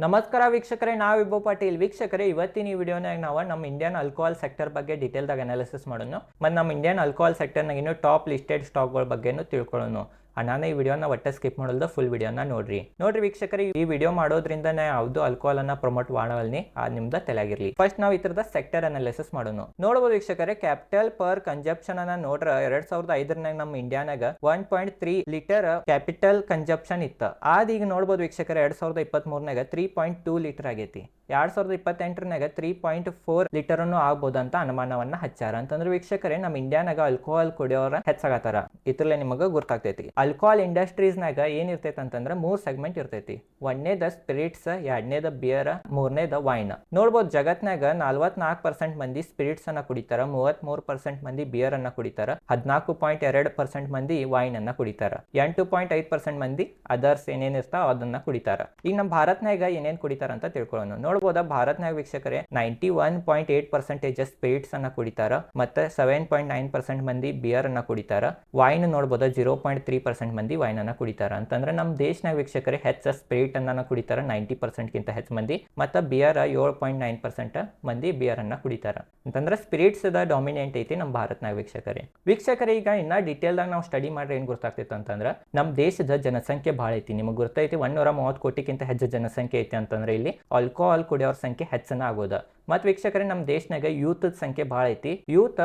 ನಮಸ್ಕಾರ ವೀಕ್ಷಕರೇ, ನಾವು ವಿಭು ಪಾಟೀಲ್. ವೀಕ್ಷಕರೇ, ಇವತ್ತಿನ ಈ ವಿಡಿಯೋನಾಗ ನಾವು ನಮ್ಮ ಇಂಡಿಯನ್ ಆಲ್ಕೋಹಾಲ್ ಸೆಕ್ಟರ್ ಬಗ್ಗೆ ಡೀಟೇಲ್ದಾಗ ಅನಾಲಿಸಿಸ್ ಮಾಡೋಣ. ಮತ್ತು ನಮ್ಮ ಇಂಡಿಯನ್ ಆಲ್ಕೋಹಾಲ್ ಸೆಕ್ಟರ್ನಾಗ ಇನ್ನು ಟಾಪ್ ಲಿಸ್ಟೆಡ್ ಸ್ಟಾಕ್ಗಳ ಬಗ್ಗೆನೂ ತಿಳ್ಕೊಳ್ಳೋಣ ನಾನು ಈ ವಿಡಿಯೋನ ಒಟ್ಟೆ ಸ್ಕಿಪ್ ಮಾಡಲ್ದ ಫುಲ್ ವಿಡಿಯೋನ ನೋಡ್ರಿ. ನೋಡ್ರಿ ವೀಕ್ಷಕರಿ, ಈ ವಿಡಿಯೋ ಮಾಡೋದ್ರಿಂದ ಯಾವ್ದು ಆಲ್ಕೋಹಾಲ್ ಅನ್ನ ಪ್ರಮೋಟ್ ಮಾಡವಲ್ನಿ ಆ ನಿಮ್ದ ತಲೆಯಾಗಿರ್ಲಿ. ಫಸ್ಟ್ ನಾವು ಈ ಸೆಕ್ಟರ್ ಅನಾಲಿಸಿಸ್ ಮಾಡೋಣ ನೋಡಬಹುದು ವೀಕ್ಷಕರೇ ಕ್ಯಾಪಿಟಲ್ ಪರ್ ಕನ್ಸಪ್ಷನ್ ಅನ್ನ ನೋಡ್ರ ಎರಡ್ ಸಾವಿರದ ಐದರನಾಗ ನಮ್ಮ ಇಂಡಿಯಾನಾಗ one point three litre capital consumption ಇತ್ತು. ಆದ ಈಗ ನೋಡ್ಬೋದು ವೀಕ್ಷಕರ, ಎರಡ್ ಸಾವಿರದ ಇಪ್ಪತ್ತ್ ಮೂರನಾಗ ತ್ರೀ ಪಾಯಿಂಟ್ ಟೂ ಲೀಟರ್ ಆಗೈತಿ. ಎರಡ್ ಸಾವಿರದ ಇಪ್ಪತ್ತೆಂಟರನಾಗ ತ್ರೀ ಪಾಯಿಂಟ್ ಫೋರ್ ಲೀಟರ್ ಅನ್ನು ಆಗ್ಬೋದು ಅಂತ ಅನುಮಾನವನ್ನ ಹಚ್ಚಾರ. ಅಂತಂದ್ರೆ ವೀಕ್ಷಕರೇ ನಮ್ಮ ಇಂಡಿಯಾನಾಗ ಆಲ್ಕೋಹಾಲ್ ಕುಡಿಯೋರ ಹೆಚ್ಚಾಗತ್ತಾರ. ಇದ್ರಲ್ಲೇ ನಿಮಗೆ ಗೊತ್ತಾಗ್ತೈತಿ ಆಲ್ಕೋಹಾಲ್ ಇಂಡಸ್ಟ್ರೀಸ್ನಾಗ ಏನಿರ್ತೈತೆ ಅಂತಂದ್ರೆ ಮೂರ್ ಸೆಗ್ಮೆಂಟ್ ಇರ್ತೈತಿ. ಒಂದನೇದ ಸ್ಪಿರಿಟ್ಸ್ ಎರಡನೇದ ಬಿಯರ್ ಮೂರನೇದ ವೈನ್ ನೋಡ್ಬೋದು ಜಗತ್ನಾಗ ನಲ್ವತ್ನಾಲ್ಕು ಪರ್ಸೆಂಟ್ ಮಂದಿ ಸ್ಪಿರಿಟ್ಸ್ ಅನ್ನ ಕುಡಿತಾರ. ಮೂವತ್ತ್ ಮೂರ್ ಪರ್ಸೆಂಟ್ ಮಂದಿ ಬಿಯರ್ ಅನ್ನ ಕುಡಿತಾರ. ಹದಿನಾಲ್ಕು ಪಾಯಿಂಟ್ ಎರಡು ಪರ್ಸೆಂಟ್ ಮಂದಿ ವೈನ್ ಅನ್ನ ಕುಡಿತಾರ. ಎಂಟು ಪಾಯಿಂಟ್ ಐದು ಪರ್ಸೆಂಟ್ ಮಂದಿ ಅದರ್ಸ್ ಏನೇನಿರ್ತಾವ ಅದನ್ನ ಕುಡಿತಾರ. ಈಗ ನಮ್ಮ ಭಾರತ್ನಾಗ ಏನೇನು ಕುಡಿತಾರ ಅಂತ ತಿಳ್ಕೊಳ್ಳೋಣ. ನೋಡ್ಬೋದಾ? ಭಾರತ್ನಾಗ ವೀಕ್ಷಕರೇ ninety one point eight percentage spirits ಅನ್ನ ಕುಡಿತಾರ, ಮತ್ತೆ ಸೆವೆನ್ ಪಾಯಿಂಟ್ ನೈನ್ ಪರ್ಸೆಂಟ್ ಮಂದಿ ಬಿಯರ್ ಅನ್ನ ಕುಡಿತಾರ ವೈನ್ ನೋಡ್ಬೋದ? ಜೀರೋ ಪಾಯಿಂಟ್ ತ್ರೀ ಪರ್ಸೆಂಟ್ ಮಂದಿ ವೈನ್ ಅನ್ನ ಕುಡಿತಾರ. ಅಂತಂದ್ರೆ ನಮ್ಮ ದೇಶನಾಗ ವೀಕ್ಷಕರೇ ಹೆಚ್ಚ ಸ್ಪಿರಿಟ್ ಅನ್ನ ಕುಡಿತಾರ ನೈಂಟಿ ಪರ್ಸೆಂಟ್ಗಿಂತ ಹೆಚ್ಚು ಮಂದಿ, ಮತ್ತೆ ಬಿಯರ್ ಏಳು ಪಾಯಿಂಟ್ ನೈನ್ ಪರ್ಸೆಂಟ್ ಮಂದಿ ಬಿಯರ್ ಅನ್ನ ಕುಡಿತಾರ. ಅಂತಂದ್ರೆ ಸ್ಪಿರಿಟ್ಸ್ ಡಾಮಿನೆಂಟ್ ಐತಿ ನಮ್ಮ ಭಾರತನಾಗ ವೀಕ್ಷಕರೇ. ವೀಕ್ಷಕರೇ, ಈಗ ಇನ್ನ ಡೀಟೇಲ್ದಾಗ ನಾವು ಸ್ಟಡಿ ಮಾಡ್ರೆ ಏನ್ ಗೊತ್ತಾಗ್ತೈತೆ ಅಂತಂದ್ರೆ ನಮ್ಮ ದೇಶದ ಜನಸಂಖ್ಯೆ ಭಾಳ ಐತಿ. ನಿಮಗೆ ಗೊತ್ತೈತಿ ಒಂದೂರ ಮೂವತ್ತು ಕೋಟಿಗಿಂತ ಹೆಚ್ಚು ಜನಸಂಖ್ಯೆ ಐತಿ ಅಂತಂದ್ರೆ ಇಲ್ಲಿ ಆಲ್ಕೋಹಾಲ್ ಕುಡಿಯೋರ ಸಂಖ್ಯೆ ಹೆಚ್ಚನ ಆಗೋದ. ಮತ್ತು ವೀಕ್ಷಕರೇ ನಮ್ಮ ದೇಶನಾಗ ಯೂತ್ ಸಂಖ್ಯೆ ಭಾಳ ಐತಿ. ಯೂತ್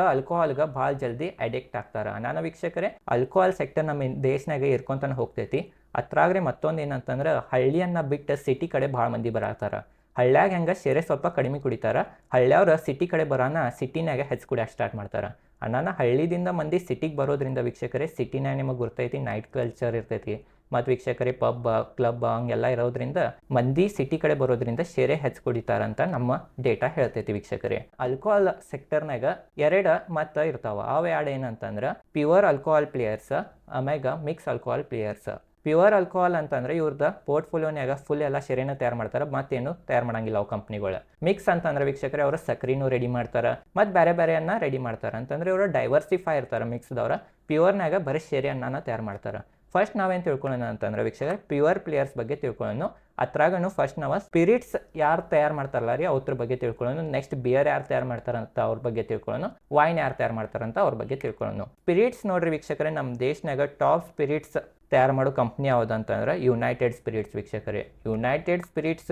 ಗ ಭಾಳ ಜಲ್ದಿ ಅಡಿಕ್ಟ್ ಆಗ್ತಾರ. ನಾನು ವೀಕ್ಷಕರೇ ಅಲ್ಕೋಹಾಲ್ ಸೆಕ್ಟರ್ ನಮ್ಮ ದೇಶನಾಗ ಇರ್ಕೊಂತಾನೆ ಹೋಗ್ತೈತಿ. ಅತ್ರಾಗ್ರೆ ಮತ್ತೊಂದು ಏನಂತಂದ್ರೆ, ಹಳ್ಳಿಯನ್ನ ಬಿಟ್ಟು ಸಿಟಿ ಕಡೆ ಭಾಳ ಮಂದಿ ಬರತ್ತಾರ ಹಳ್ಳ್ಯಾಗ ಹೆಂಗೆ ಶೇರೆ ಸ್ವಲ್ಪ ಕಡಿಮೆ ಕುಡಿತಾರ. ಹಳ್ಳ್ಯವ್ರ ಸಿಟಿ ಕಡೆ ಬರೋಣ ಸಿಟಿನಾಗ ಹೆಚ್ಚು ಕುಡಿಯೋಕೆ ಸ್ಟಾರ್ಟ್ ಮಾಡ್ತಾರ. ಅಣ್ಣನ ಹಳ್ಳಿದಿಂದ ಮಂದಿ ಸಿಟಿಗೆ ಬರೋದ್ರಿಂದ ವೀಕ್ಷಕರೇ ಸಿಟಿನಾಗ ನಿಮಗೆ ಗೊತ್ತೈತಿ ನೈಟ್ ಕಲ್ಚರ್ ಇರ್ತೈತಿ. ಮತ್ತು ವೀಕ್ಷಕರೇ ಪಬ್, ಕ್ಲಬ್ ಹಂಗೆಲ್ಲ ಇರೋದ್ರಿಂದ ಮಂದಿ ಸಿಟಿ ಕಡೆ ಬರೋದ್ರಿಂದ ಶೇರೆ ಹೆಚ್ಚು ಕುಡಿತಾರಂತ ನಮ್ಮ ಡೇಟಾ ಹೇಳ್ತೈತಿ ವೀಕ್ಷಕರೇ. ಆಲ್ಕೋಹಾಲ್ ಸೆಕ್ಟರ್ನಾಗ ಎರಡು ಮತ್ತ ಇರ್ತಾವ. ಅವ ಎರಡು ಏನಂತಂದ್ರೆ ಪ್ಯೂರ್ ಆಲ್ಕೋಹಾಲ್ ಪ್ಲೇಯರ್ಸ್ ಆಮ್ಯಾಗ mix alcohol players pure alcohol ಅಂತಂದ್ರೆ ಇವ್ರದ ಪೋರ್ಟ್ಫೋಲಿಯೋನ್ಯಾಗ ಫುಲ್ ಎಲ್ಲ ಶೆರೆನ ತಯಾರು ಮಾಡ್ತಾರೆ, ಮತ್ತೇನು ತಯಾರು ಮಾಡಂಗಿಲ್ಲ ಅವು ಕಂಪ್ನಿಗಳು ಮಿಕ್ಸ್ ಅಂತಂದ್ರೆ ವೀಕ್ಷಕರೇ ಅವರು ಸಕ್ರಿನೂ ರೆಡಿ ಮಾಡ್ತಾರೆ, ಮತ್ತು ಬೇರೆ ಬೇರೆಯನ್ನ ರೆಡಿ ಮಾಡ್ತಾರೆ. ಅಂತಂದ್ರೆ ಇವರು ಡೈವರ್ಸಿಫೈ ಇರ್ತಾರೆ ಮಿಕ್ಸ್ದವ್ರ ಪ್ಯೂರ್ನಾಗ ಬರೀ ಶೆರೆ ಅನ್ನನ ತಯಾರು ಮಾಡ್ತಾರೆ. ಫಸ್ಟ್ ನಾವೇನು ತಿಳ್ಕೊಳ್ಳೋಣ ಅಂತಂದ್ರೆ ವೀಕ್ಷಕರೇ ಪ್ಯೂರ್ ಪ್ಲೇಯರ್ಸ್ ಬಗ್ಗೆ ತಿಳ್ಕೊಳ್ಳೋಣ ಅದ್ರಾಗೂ ಫಸ್ಟ್ ನಾವು ಸ್ಪಿರಿಟ್ಸ್ ಯಾರು ತಯಾರು ಮಾಡ್ತಾರಲ್ಲ ರೀ, ಅವ್ರ ಬಗ್ಗೆ ತಿಳ್ಕೊಳ್ಳೋಣ ನೆಕ್ಸ್ಟ್ ಬಿಯರ್ ಯಾರು ತಯಾರು ಮಾಡ್ತಾರಂತ ಅವ್ರ ಬಗ್ಗೆ ತಿಳ್ಕೊಳ್ಳೋಣ ವೈನ್ ಯಾರು ತಯಾರು ಮಾಡ್ತಾರಂತ ಅವ್ರ ಬಗ್ಗೆ ತಿಳ್ಕೊಳ್ಳೋಣ ಸ್ಪಿರಿಟ್ಸ್ ನೋಡ್ರಿ ವೀಕ್ಷಕರೇ ನಮ್ಮ ದೇಶನಾಗ ಟಾಪ್ ಸ್ಪಿರಿಟ್ಸ್ ತಯಾರು ಮಾಡೋ ಕಂಪ್ನಿ ಯಾವ್ದು ಅಂತಂದ್ರೆ ಯುನೈಟೆಡ್ ಸ್ಪಿರಿಟ್ಸ್ ವೀಕ್ಷಕರೇ. ಯುನೈಟೆಡ್ ಸ್ಪಿರಿಟ್ಸ್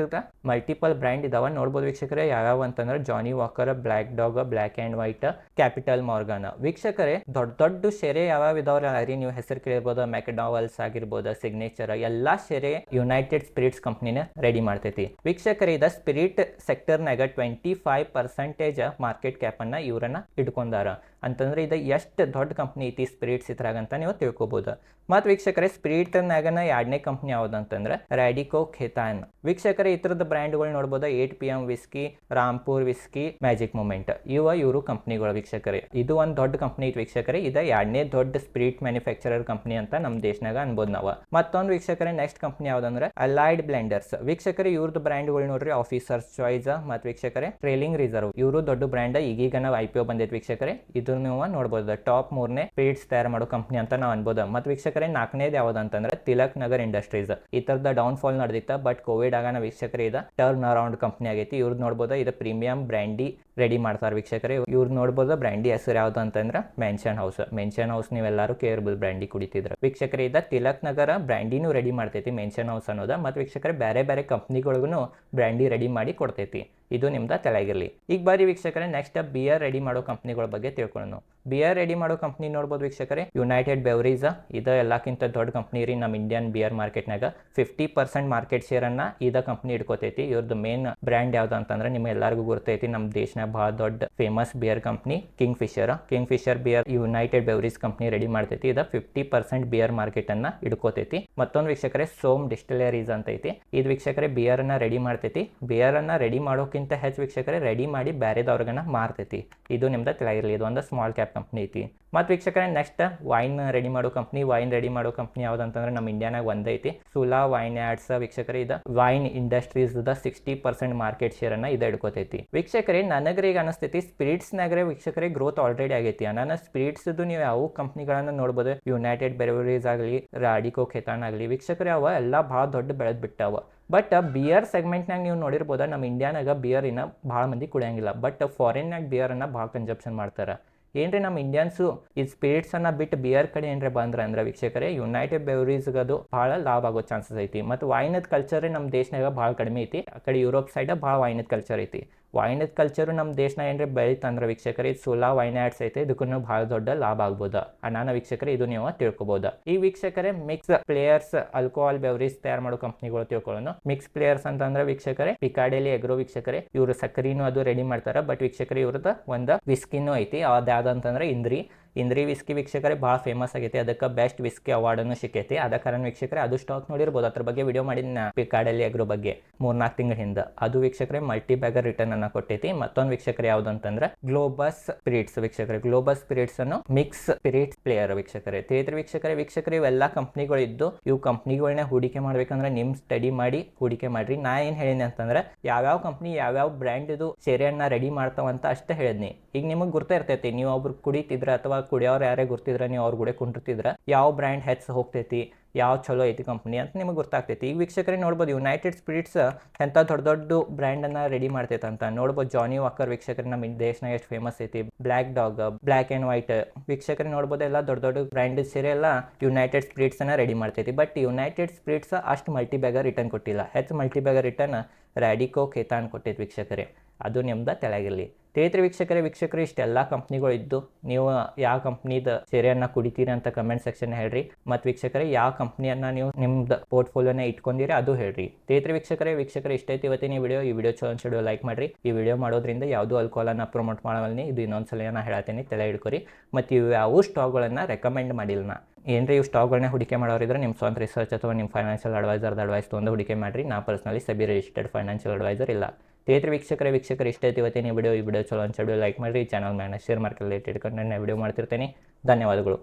ಮಲ್ಟಿಪಲ್ ಬ್ರ್ಯಾಂಡ್ ಇದಾವ. ನೋಡ್ಬೋದು ವೀಕ್ಷಕರೇ ಯಾವ್ಯಾವ ಅಂತಂದ್ರೆ Johnnie Walker Black Dog Black and White Captain Morgan ವೀಕ್ಷಕರೇ, ದೊಡ್ಡ ದೊಡ್ಡ ಶೆರೆ ಯಾವ್ಯಾವ ಇದಾವ್ರ ರೀ? ನೀವು ಹೆಸರು ಕೇಳಿರ್ಬೋದು ಮೆಕ್ಡಾವಲ್ಸ್ ಆಗಿರ್ಬೋದು ಸಿಗ್ನೇಚರ್ ಎಲ್ಲಾ ಶೆರೆ ಯುನೈಟೆಡ್ ಸ್ಪಿರಿಟ್ಸ್ ಕಂಪ್ನಿನ ರೆಡಿ ಮಾಡ್ತೈತಿ. ವೀಕ್ಷಕರೇ, ಇದ spirit ಸೆಕ್ಟರ್ನಾಗ twenty five percentage market cap ಅನ್ನ ಇವರನ್ನ ಇಟ್ಕೊಂಡಾರ. ಅಂತಂದ್ರೆ ಇದು ಎಷ್ಟು ದೊಡ್ಡ ಕಂಪ್ನಿ ಐತಿ ಸ್ಪಿರಿಟ್ಸ್ ಇದ್ರಾಗ ಅಂತ ನೀವು ತಿಳ್ಕೊಬೋದು. ಮತ್ತು ವೀಕ್ಷಕರೇ ಸ್ಪಿರಿಟ್ನಾಗನ ಎರಡನೇ ಕಂಪ್ನಿ ಯಾವ್ದು ಅಂತಂದ್ರೆ ರ್ಯಾಡಿಕೋ ಖೇತಾನ್ ವೀಕ್ಷಕರೇ ಈ ಥರದ ಬ್ರ್ಯಾಂಡ್ಗಳು ನೋಡ್ಬೋದು eight P M whisky Rampur whisky Magic Moment ಇವ ಇವರು ಕಂಪ್ನಿಗಳು ವೀಕ್ಷಕರೇ. ಇದು ಒಂದು ದೊಡ್ಡ ಕಂಪ್ನಿ ಐತಿ ವೀಕ್ಷಕರೇ. ಇದು ಎರಡನೇ ದೊಡ್ಡ ಸ್ಪಿರಿಟ್ ಮ್ಯಾನುಫ್ಯಾಕ್ಚರರ್ ಕಂಪ್ನಿ ಅಂತ ನಮ್ಮ ದೇಶನಾಗ ಅನ್ಬೋದು ನಾವು. ಮತ್ತೊಂದು ವೀಕ್ಷಕರೇ ನೆಕ್ಸ್ಟ್ ಕಂಪ್ನಿ ಯಾವ್ದಂದ್ರೆ ಅಲೈಡ್ ಬ್ಲೆಂಡರ್ಸ್ ವೀಕ್ಷಕರೇ ಇವ್ರದ್ದು ಬ್ರ್ಯಾಂಡ್ಗಳು ನೋಡ್ರಿ ಆಫೀಸರ್ಸ್ ಚಾಯ್ಸ್ ಮತ್ತು ವೀಕ್ಷಕರೇ ಟ್ರೇಲಿಂಗ್ ರಿಸರ್ವ್ ಇವರು ದೊಡ್ಡ ಬ್ರ್ಯಾಂಡ್ ಈಗೀಗ ನಾವು ಐ ಪಿ ಒ ವೀಕ್ಷಕರೇ. ಇದು ನೀವು ನೋಡ್ಬೋದು ಟಾಪ್ ಮೂರನೇ ಪೇಡ್ಸ್ ತಯಾರು ಮಾಡೋ ಕಂಪ್ನಿ ಅಂತ ನಾವು ಅನ್ಬೋದು. ಮತ್ತು ವೀಕ್ಷಕರೇ, ನಾಲ್ಕನೇದು ಯಾವ್ದು ಅಂತಂದ್ರೆ ತಿಲಕ್ ನಗರ್ ಇಂಡಸ್ಟ್ರೀಸ್ ಈ ತರದ ಡೌನ್ ಫಾಲ್ ನಡೆದಿತ್ತ ಬಟ್ ಕೋವಿಡ್ ಆಗನ ವೀಕ್ಷಕರೇ ಇದು ಟರ್ನ್ ಅರೌಂಡ್ ಕಂಪ್ನಿ ಆಗೈತಿ. ಇವ್ರದ್ದು ನೋಡ್ಬೋದು, ಇದು ಪ್ರೀಮಿಯಂ ಬ್ರ್ಯಾಂಡಿ ರೆಡಿ ಮಾಡ್ತಾರೆ ವೀಕ್ಷಕರೇ. ಇವ್ರು ನೋಡ್ಬೋದು ಬ್ರ್ಯಾಂಡಿ ಹೆಸರು ಯಾವ್ದು ಅಂತಂದ್ರೆ ಮೆನ್ಷನ್ ಹೌಸ್. ಮೆನ್ಷನ್ ಹೌಸ್ ನೀವೆಲ್ಲರೂ ಕೇರ್ಬೋದು ಬ್ರ್ಯಾಂಡಿ ಕುಡಿತಿದ್ರೆ. ವೀಕ್ಷಕರೇ, ಇದ ತಿಲಕ್ ನಗರ ಬ್ರ್ಯಾಂಡಿನೂ ರೆಡಿ ಮಾಡ್ತೈತಿ ಮೆನ್ಷನ್ ಹೌಸ್ ಅನ್ನೋದ. ಮತ್ತು ವೀಕ್ಷಕರೇ ಬೇರೆ ಬೇರೆ ಕಂಪ್ನಿಗಳಿಗೂ ಬ್ರ್ಯಾಂಡಿ ರೆಡಿ ಮಾಡಿ ಕೊಡ್ತೈತಿ. ಇದು ನಿಮ್ದು ತಲೆಗಿರ್ಲಿ ಈಗ ಬಾರಿ ವೀಕ್ಷಕರೇ ನೆಕ್ಸ್ಟ್ ಬಿಯರ್ ರೆಡಿ ಮಾಡೋ ಕಂಪ್ನಿಗಳ ಬಗ್ಗೆ ತಿಳ್ಕೊಳ್ಳೋಣ ಬಿಯರ್ ರೆಡಿ ಮಾಡೋ ಕಂಪ್ನಿ ನೋಡ್ಬೋದು ವೀಕ್ಷಕರೇ. ಯುನೈಟೆಡ್ ಬೆವರೀಸ್ ಇದು ಎಲ್ಲಕ್ಕಿಂತ ದೊಡ್ಡ ಕಂಪ್ನಿ ರೀ ನಮ್ಮ ಇಂಡಿಯನ್ ಬಿಯರ್ ಮಾರ್ಕೆಟ್ನಾಗ ಫಿಫ್ಟಿ ಪರ್ಸೆಂಟ್ ಮಾರ್ಕೆಟ್ ಶೇರ್ ಅನ್ನ ಇದ ಕಂಪ್ನಿ ಇಟ್ಕೋತೈತಿ ಇವ್ರದ್ದು ಮೇನ್ ಬ್ರ್ಯಾಂಡ್ ಯಾವ್ದು ಅಂತಂದ್ರೆ ನಿಮ್ಗೆ ಎಲ್ಲರಿಗೂ ಗೊತ್ತೈತಿ ನಮ್ಮ ದೇಶನಾಗ ಬಹಳ ದೊಡ್ಡ famous beer company Kingfisher Kingfisher beer United Breweries company ready ಮಾಡ್ತೈತಿ. ಇದು ಫಿಫ್ಟಿ ಪರ್ಸೆಂಟ್ ಬಿಯರ್ ಮಾರ್ಕೆಟ್ ಅನ್ನ ಇಟ್ಕೋತೈತಿ ಮತ್ತೊಂದು ವೀಕ್ಷಕರೇ ಸೋಮ್ ಡಿಸ್ಟಿಲರೀಸ್ ಅಂತ ಐತಿ ಇದು ವೀಕ್ಷಕರೇ ಬಿಯರ್ ಅನ್ನ ರೆಡಿ ಮಾಡ್ತೈತಿ. ಬಿಯರ್ ಅನ್ನ ರೆಡಿ ಮಾಡೋಕ್ಕಿಂತ ಹೆಚ್ಚು ವೀಕ್ಷಕರೇ ರೆಡಿ ಮಾಡಿ ಬೇರೆದವ್ರಿಗನ್ನ ಮಾರ್ತೈತಿ. ಇದು ನಿಮ್ದ ತಿಳಿಯಿರಲಿ ಇದು ಒಂದು ಸ್ಮಾಲ್ ಕ್ಯಾಪ್ ಕಂಪ್ನಿ ಐತಿ. ಮತ್ತು ವೀಕ್ಷಕರೇ ನೆಕ್ಸ್ಟ್ ವೈನ್ ರೆಡಿ ಮಾಡೋ ಕಂಪ್ನಿ ವೈನ್ ರೆಡಿ ಮಾಡೋ ಕಂಪ್ನಿ ಯಾವ್ದಂತಂದ್ರೆ ನಮ್ಮ ಇಂಡಿಯಾನಾಗ ಒಂದೇ ಐತಿ. ಸುಲಾ ವೈನ್ ಆಡ್ಸ್ ವೀಕ್ಷಕರೇ, ಇದು wine industries sixty percent market share ಅನ್ನ ಇದು ಹಿಡ್ಕೋತೈತಿ. ವೀಕ್ಷಕರೇ, ನನಗ್ರೆ ಈಗ ಅನಿಸ್ತೈತಿ ಸ್ಪಿರಿಟ್ಸ್ನಾಗ್ರೆ ವೀಕ್ಷಕರೇ ಗ್ರೋತ್ ಆಲ್ರೆಡಿ ಆಗೈತಿ. ನನ್ನ ಸ್ಪಿರಿಟ್ಸ್ ನೀವು ಯಾವ ಕಂಪ್ನಿಗಳನ್ನ ನೋಡ್ಬೋದು ಯುನೈಟೆಡ್ ಬೆರವರೀಸ್ ಆಗಲಿ ರಾಡಿಕೋ ಖೇತಾನ್ ಆಗಲಿ, ವೀಕ್ಷಕರೇ ಅವ ಎಲ್ಲ ಭಾಳ ದೊಡ್ಡ ಬೆಳೆದ್ ಬಿಟ್ಟಾವ. ಬಟ್ ಬಿಯರ್ ಸೆಗ್ಮೆಂಟ್ನಾಗ ನೀವು ನೋಡಿರ್ಬೋದ ನಮ್ಮ ಇಂಡಿಯಾನಾಗ ಬಿಯರಿನ ಭಾಳ ಮಂದಿ ಕುಡಿಯಂಗಿಲ್ಲ. ಬಟ್ ಫಾರಿನ್ನಾಗ ಅನ್ನ ಭಾಳ ಕನ್ಸಪ್ಷನ್ ಮಾಡ್ತಾರೆ. ಏನ್ರಿ ನಮ್ಮ ಇಂಡಿಯನ್ಸು ಈ ಸ್ಪಿರಿಟ್ಸನ್ನು ಬಿಟ್ಟು ಬಿಯರ್ ಕಡೆ ಏನ್ರಿ ಬಂದ್ರೆ ಅಂದ್ರೆ ವೀಕ್ಷಕರೇ ಯುನೈಟೆಡ್ ಬೆವರೀಸ್ಗೆ ಅದು ಭಾಳ ಲಾಭ ಆಗೋ ಚಾನ್ಸಸ್ ಐತಿ. ಮತ್ತು ವೈನದ ಕಲ್ಚರ್ ನಮ್ಮ ದೇಶನಾಗ ಭಾಳ ಕಡಿಮೆ ಐತಿ. ಆ ಕಡೆ ಯುರೋಪ್ ಸೈಡ್ ಭಾಳ ವೈನದ ಕಲ್ಚರ್ ಐತಿ. ವೈನದ ಕಲ್ಚರ್ ನಮ್ಮ ದೇಶನ ಏನ್ರಿ ಬೆಳಿತಂದ್ರೆ ವೀಕ್ಷಕರು, ಇದು ಸುಲಾ ವೈನ್ ಆಡ್ಸ್ ಐತೆ, ಇದಕ್ಕೂ ಬಹಳ ದೊಡ್ಡ ಲಾಭ ಆಗ್ಬೋದು. ನಾನು ವೀಕ್ಷಕರೇ, ಇದು ನೀವು ತಿಳ್ಕೊಬಹುದು ಈ ವೀಕ್ಷಕರೇ ಮಿಕ್ಸ್ ಪ್ಲೇಯರ್ಸ್ ಆಲ್ಕೋಹಾಲ್ ಬೆವರೇಜ್ ತಯಾರು ಮಾಡೋ ಕಂಪ್ನಿಗಳು ತಿಳ್ಕೊಳ್ಳೋಣ. ಮಿಕ್ಸ್ ಪ್ಲೇಯರ್ಸ್ ಅಂತಂದ್ರೆ ವೀಕ್ಷಕರೇ ಪಿಕಾಡೆಲಿ ಎಗ್ರೋ ವೀಕ್ಷಕರೇ, ಇವರು ಸಕ್ಕರಿನೂ ಅದು ರೆಡಿ ಮಾಡ್ತಾರೆ ಬಟ್ ವೀಕ್ಷಕರೇ, ಇವ್ರದ್ದು ಒಂದು ವಿಸ್ಕಿನೂ ಐತಿ ಅದ್ಯಾವ್ದಂತಂದ್ರೆ ಇಂದ್ರಿ ಇಂದ್ರಿ ವಿಸ್ಕಿ ವೀಕ್ಷಕರೇ ಭಾಳ ಫೇಮಸ್ ಆಗೈತಿ. ಅದಕ್ಕೆ ಬೆಸ್ಟ್ ವಿಸ್ಕಿ ಅವಾರ್ಡನ್ನು ಸಿಕ್ಕೈತಿ. ಅದ ಕಾರಣ ವೀಕ್ಷಕರೇ, ಅದು ಸ್ಟಾಕ್ ನೋಡಿರ್ಬೋದು. ಅದ್ರ ಬಗ್ಗೆ ವಿಡಿಯೋ ಮಾಡಿದ್ನ ಪಿಕಾಡಲ್ಲಿ ಅದ್ರ ಬಗ್ಗೆ ಮೂರ್ನಾಲ್ಕು ತಿಂಗಳ ಹಿಂದೆ. ಅದು ವೀಕ್ಷಕರೇ ಮಲ್ಟಿ ಬ್ಯಾಗರ್ ರಿಟರ್ನ್ ಅನ್ನ ಕೊಟ್ಟೈತಿ. ಮತ್ತೊಂದು ವೀಕ್ಷಕರು ಯಾವ್ದು ಅಂತಂದ್ರೆ ಗ್ಲೋಬಸ್ ಸ್ಪಿರಿಟ್ಸ್ ವೀಕ್ಷಕರೇ. ಗ್ಲೋಬಸ್ ಸ್ಪಿರಿಟ್ಸ್ ಅನ್ನು ಮಿಕ್ಸ್ ಸ್ಪಿರಿಟ್ಸ್ ಪ್ಲೇಯರ್ ವೀಕ್ಷಕರೇ. ಥಿಯೇಟರ್ ವೀಕ್ಷಕರೇ, ವೀಕ್ಷಕರು, ಇವೆಲ್ಲ ಕಂಪ್ನಿಗಳಿದ್ದು ಇವು ಕಂಪ್ನಿಗಳನ್ನ ಹೂಡಿಕೆ ಮಾಡ್ಬೇಕಂದ್ರೆ ನಿಮ್ ಸ್ಟಡಿ ಮಾಡಿ ಹೂಡಿಕೆ ಮಾಡ್ರಿ. ನಾ ಏನ್ ಹೇಳಿನಿ ಅಂತಂದ್ರೆ ಯಾವ್ಯಾವ ಕಂಪ್ನಿ ಯಾವ್ಯಾವ ಬ್ರ್ಯಾಂಡ್ ಇದು ಶೇರೆಯನ್ನ ರೆಡಿ ಮಾಡ್ತಾವಂತ ಅಷ್ಟೇ ಹೇಳಿದ್ನಿ. ಈಗ ನಿಮಗೆ ಗುರ್ತ ಇರ್ತೈತಿ, ನೀವು ಒಬ್ರು ಕುಡಿತಿದ್ರ ಅಥವಾ ಕುಡಿಯೋರು ಯಾರೇ ಗೊತ್ತಿದ್ರೆ ನೀವು ಅವ್ರ ಕೂಡ ಕುಂಟಿರ್ತಿದ್ರೆ ಯಾವ ಬ್ರ್ಯಾಂಡ್ ಹೆಚ್ಚು ಹೋಗ್ತೈತಿ ಯಾವ ಚಲೋ ಐತಿ ಕಂಪ್ನಿ ಅಂತ ನಿಮಗೆ ಗೊತ್ತಾಗ್ತೈತಿ. ಈಗ ವೀಕ್ಷಕರೇ ನೋಡ್ಬೋದು ಯುನೈಟೆಡ್ ಸ್ಪಿರಿಟ್ಸ್ ಎಂಥ ದೊಡ್ಡ ದೊಡ್ಡ ಬ್ರ್ಯಾಂಡನ್ನು ರೆಡಿ ಮಾಡ್ತೈತೆ ಅಂತ ನೋಡ್ಬೋದು ಜಾನಿ ವಾಕರ್ ವೀಕ್ಷಕರೇ ನಮ್ಮ ದೇಶನಾಗ ಎಷ್ಟು ಫೇಮಸ್ ಐತಿ. Black Dog Black and White ವೀಕ್ಷಕರೇ ನೋಡ್ಬೋದು ಎಲ್ಲ ದೊಡ್ಡ ದೊಡ್ಡ ಬ್ರ್ಯಾಂಡ್ ಸೀರೆ ಎಲ್ಲ ಯುನೈಟೆಡ್ ಸ್ಪಿರಿಟ್ಸನ್ನು ರೆಡಿ ಮಾಡ್ತೈತಿ. ಬಟ್ ಯುನೈಟೆಡ್ ಸ್ಪಿರಿಟ್ಸ್ ಅಷ್ಟು ಮಲ್ಟಿ ಬ್ಯಾಗರ್ ರಿಟರ್ನ್ ಕೊಟ್ಟಿಲ್ಲ. ಹೆಚ್ಚು multi bagger return Radico Khaitan ಕೊಟ್ಟೈತೆ ವೀಕ್ಷಕರೇ. ಅದು ನಿಮ್ದು ತೆಳಗಿರಲಿ ತಿಳಿತ್ರಿ ವೀಕ್ಷಕರೇ, ವೀಕ್ಷಕರು, ಇಷ್ಟೆಲ್ಲ ಕಂಪ್ನಿಗಳು ಇದ್ದು ನೀವು ಯಾವ ಕಂಪ್ನಿದ ಸೇರೆಯನ್ನು ಕುಡಿತೀರಿ ಅಂತ ಕಮೆಂಟ್ ಸೆಕ್ಷನ್ ಹೇಳ್ರಿ. ಮತ್ತು ವೀಕ್ಷಕರೇ, ಯಾವ ಕಂಪ್ನಿಯನ್ನ ನೀವು ನಿಮ್ದು ಪೋರ್ಟ್ಫೋಲಿಯೋನ ಇಟ್ಕೊಂಡಿರಿ, ಅದು ಹೇಳ್ರಿ. ತೇತ್ರ ವೀಕ್ಷಕರೇ, ವೀಕ್ಷಕರ ಇಷ್ಟೈತಿ ಇವತ್ತಿನ ವಿಡಿಯೋ ಈ ವಿಡಿಯೋ ಚಲೋ ಅನ್ಸಿಡೋ ಲೈಕ್ ಮಾಡಿರಿ. ಈ ವಿಡಿಯೋ ಮಾಡೋದ್ರಿಂದ ಯಾವುದೂ ಅನ್ನ ಪ್ರಮೋಟ್ ಮಾಡವಲ್ನಿ. ಇದು ಇನ್ನೊಂದು ಸಲ ನಾ ಹೇಳತ್ತೀನಿ ತಲೆ ಹಿಡ್ಕೊರಿ. ಮತ್ತು ಇವು ಯಾವ ಸ್ಟಾಕ್ಗಳನ್ನು ರೆಕಮೆಂಡ್ ಮಾಡಿಲ್ಲ ನಾ ಏನ್ರಿ ಇವು ಸ್ಟಾಕ್ಗಳನ್ನ ಹೂಡಿಕೆ ಮಾಡೋರಿದ್ರೆ ನಿಮ್ಮ ಸ್ವಂತ ರಿಸರ್ಚ್ ಅಥವಾ ನಿಮ್ಮ ಫೈನಾನ್ಷಿಯಲ್ ಅಡ್ವೈಸರ್ ಅಡ್ವೈಸ್ ತೊಗೊಂಡು ಹೂಡಿಕೆ ಮಾಡಿರಿ. ನಾ personally SEBI registered financial advisor ಇಲ್ಲ. ತೇತ್ರ ವೀಕ್ಷಕರ ವೀಕ್ಷಕರ, ಇಷ್ಟ ಐತಿ ಇವತ್ತಿನ ವಿಡಿಯೋ ಈ ವಿಡಿಯೋ ಚಲೋ ಅನ್ಸಿಡೋ ಲೈಕ್ ಮಾಡಿರಿ. Channel ಮ್ಯಾನ share market related content video ಮಾಡ್ತಿರ್ತೀನಿ. ಧನ್ಯವಾದಗಳು.